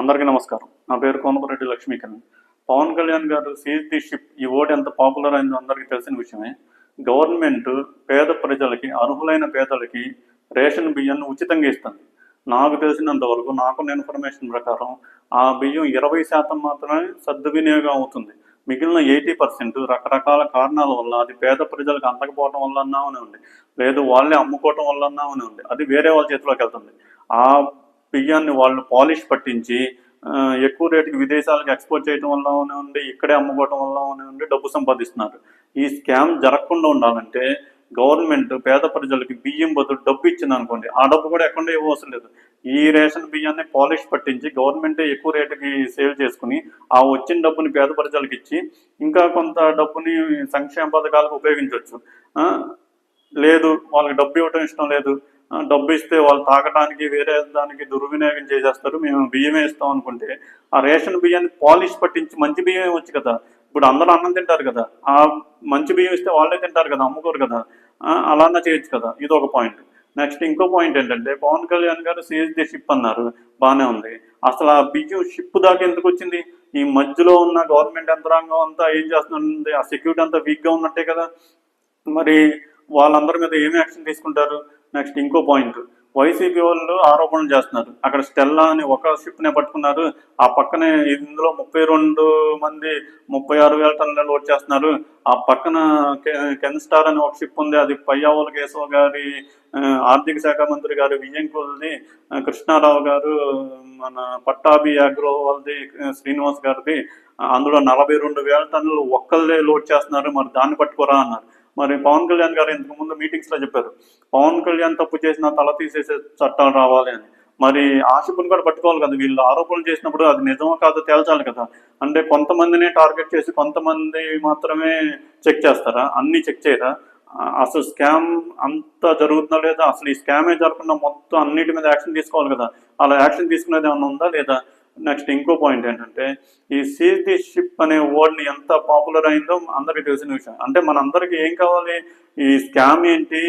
అందరికీ నమస్కారం. నా పేరు Konapareddy Lakshmikaran. Pawan Kalyan garu seize the ship ఈ ఓటు ఎంత పాపులర్ అయిందో అందరికీ తెలిసిన విషయమే. గవర్నమెంట్ పేద ప్రజలకి అర్హులైన పేదలకి రేషన్ బియ్యాన్ని ఉచితంగా ఇస్తుంది. నాకు తెలిసినంత వరకు నాకున్న ఇన్ఫర్మేషన్ ప్రకారం ఆ బియ్యం ఇరవై శాతం మాత్రమే సద్వినియోగం అవుతుంది. మిగిలిన ఎయిటీ పర్సెంట్ రకరకాల కారణాల వల్ల అది పేద ప్రజలకు అందకపోవడం వల్ల అన్నామని ఉంది. లేదు వాళ్ళే అమ్ముకోవటం వల్ల అన్నామని ఉంది. అది వేరే వాళ్ళ చేతిలోకి వెళ్తుంది. ఆ బియ్యాన్ని వాళ్ళు పాలిష్ పట్టించి ఎక్కువ రేటుకి విదేశాలకు ఎక్స్పోర్ట్ చేయడం వల్ల ఉండి ఇక్కడే అమ్ముకోవడం వల్ల ఉండి డబ్బు సంపాదిస్తున్నారు. ఈ స్కామ్ జరగకుండా ఉండాలంటే గవర్నమెంట్ పేద ప్రజలకి బియ్యం బదులు డబ్బు ఇచ్చింది అనుకోండి ఆ డబ్బు కూడా ఎక్కడ ఇవ్వవలసిన లేదు. ఈ రేషన్ బియ్యాన్ని పాలిష్ పట్టించి గవర్నమెంటే ఎక్కువ రేటుకి సేల్ చేసుకుని ఆ వచ్చిన డబ్బుని పేద ప్రజలకు ఇచ్చి ఇంకా కొంత డబ్బుని సంక్షేమ పథకాలకు ఉపయోగించవచ్చు. లేదు వాళ్ళకి డబ్బు ఇవ్వటం ఇష్టం లేదు. డబ్బు ఇస్తే వాళ్ళు తాగడానికి వేరే దానికి దుర్వినియోగం చేసేస్తారు. మేము బియ్యమే ఇస్తాం అనుకుంటే ఆ రేషన్ బియ్యాన్ని పాలిష్ పట్టించి మంచి బియ్యం ఇవ్వచ్చు కదా. ఇప్పుడు అందరూ అన్నం తింటారు కదా. ఆ మంచి బియ్యం ఇస్తే వాళ్ళే తింటారు కదా అమ్ముకోరు కదా. అలానే చేయొచ్చు కదా. ఇది ఒక పాయింట్. నెక్స్ట్ ఇంకో పాయింట్ ఏంటంటే పవన్ కళ్యాణ్ గారు సేజ్ ది షిప్ అన్నారు. బాగానే ఉంది. అసలు ఆ బియ్యం షిప్ దాకా ఎందుకు వచ్చింది? ఈ మధ్యలో ఉన్న గవర్నమెంట్ యంత్రాంగం అంతా ఏం చేస్తుంది ఆ సెక్యూరిటీ అంతా వీక్గా ఉన్నట్టే కదా. మరి వాళ్ళందరి మీద ఏమి యాక్షన్ తీసుకుంటారు? నెక్స్ట్ ఇంకో పాయింట్. వైసీపీ వాళ్ళు ఆరోపణలు చేస్తున్నారు. అక్కడ స్టెల్లా అని ఒక షిప్నే పట్టుకున్నారు. ఆ పక్కనే ఇందులో ముప్పై రెండు మంది ముప్పై ఆరు వేల టన్నులు లోడ్ చేస్తున్నారు. ఆ పక్కన కెన్ స్టార్ అని ఒక షిప్ ఉంది. అది పయ్యావుల కేశవ గారి ఆర్థిక శాఖ మంత్రి గారు విజయంకుల్ని కృష్ణారావు గారు మన పట్టాభి అగ్రోవాల్ది శ్రీనివాస్ గారిది. అందులో నలభై రెండు వేల టన్నులు ఒక్కళ్ళే లోడ్ చేస్తున్నారు. మరి దాన్ని పట్టుకోరా అన్నారు. మరి పవన్ కళ్యాణ్ గారు ఇంతకు ముందు మీటింగ్స్లో చెప్పారు. పవన్ కళ్యాణ్ తప్పు చేసిన తల తీసేసే చట్టాలు రావాలి అని. మరి ఆశపుని కూడా పట్టుకోవాలి కదా వీళ్ళు. ఆరోపణలు చేసినప్పుడు అది నిజమో కాదో తేల్చాలి కదా. అంటే కొంతమందినే టార్గెట్ చేసి కొంతమంది మాత్రమే చెక్ చేస్తారా? అన్ని చెక్ చేయరా? అసలు స్కామ్ అంత జరుగుతుందా లేదా? అసలు ఈ స్కామే జరగకుండా మొత్తం అన్నిటి మీద యాక్షన్ తీసుకోవాలి కదా. అలా యాక్షన్ తీసుకునేది ఏమన్నా ఉందా లేదా? నెక్స్ట్ ఇంకో పాయింట్ ఏంటంటే ఈ సీజ్ ది షిప్ అనే వర్డ్ని ఎంత పాపులర్ అయిందో అందరికీ తెలిసిన విషయం. అంటే మనందరికీ ఏం కావాలి? ఈ స్కామ్ ఏంటి?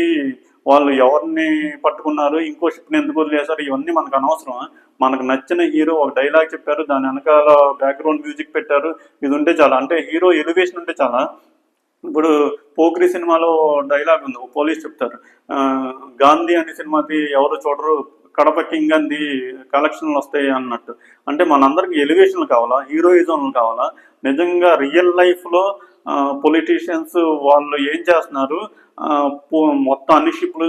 వాళ్ళు ఎవరిని పట్టుకున్నారు? ఇంకో షిప్ని ఎందుకు వదిలేశారు? ఇవన్నీ మనకు అనవసరం. మనకు నచ్చిన హీరో ఒక డైలాగ్ చెప్పారు దాని వెనకాల బ్యాక్గ్రౌండ్ మ్యూజిక్ పెట్టారు. ఇది ఉంటే చాలా. అంటే హీరో ఎలివేషన్ ఉంటే చాలా. ఇప్పుడు పోక్రి సినిమాలో డైలాగ్ ఉంది ఒక పోలీస్ చెప్తారు. గాంధీ అనే సినిమాకి ఎవరు చూడరు? కడప కింగ్ అంది కలెక్షన్లు వస్తాయి అన్నట్టు. అంటే మనందరికి ఎలివేషన్లు కావాలా? హీరోయిజంలు కావాలా? నిజంగా రియల్ లైఫ్లో పొలిటీషియన్స్ వాళ్ళు ఏం చేస్తున్నారు? మొత్తం అన్ని షిప్లు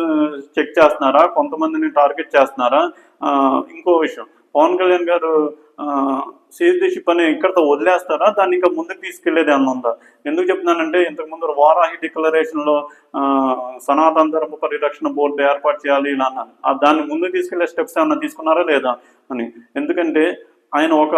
చెక్ చేస్తున్నారా? కొంతమందిని టార్గెట్ చేస్తున్నారా? ఇంకో విషయం. పవన్ కళ్యాణ్ గారు సీజ్ ది షిప్ అని ఇక్కడతో వదిలేస్తారా? దాన్ని ఇంకా ముందుకు తీసుకెళ్ళేది ఉందా? ఎందుకు చెప్తున్నానంటే ఇంతకు ముందు వారాహి డిక్లరేషన్లో సనాతన ధర్మ పరిరక్షణ బోర్డు ఏర్పాటు చేయాలి ఇలా అన్నారు దాన్ని ముందుకు తీసుకెళ్ళే స్టెప్స్ ఏమన్నా తీసుకున్నారా లేదా అని. ఎందుకంటే ఆయన ఒక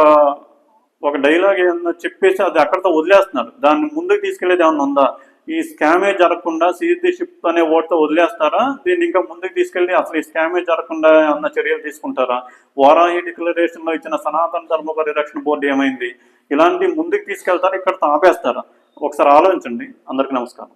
ఒక డైలాగ్ ఏమన్నా చెప్పేసి అది అక్కడతో వదిలేస్తున్నారు. దాన్ని ముందుకు తీసుకెళ్ళేది ఏమన్నా ఉందా? ఈ స్కామే జరగకుండా సీజ్ ది షిప్ అనే ఓటుతో వదిలేస్తారా? దీన్ని ఇంకా ముందుకు తీసుకెళ్ళి అసలు ఈ స్కామే జరగకుండా అన్న చర్యలు తీసుకుంటారా? వారాహి డిక్లరేషన్లో ఇచ్చిన సనాతన ధర్మ పరిరక్షణ బోర్డు ఏమైంది? ఇలాంటి ముందుకు తీసుకెళ్తారా? ఇక్కడ ఆపేస్తారా? ఒకసారి ఆలోచించండి. అందరికీ నమస్కారం.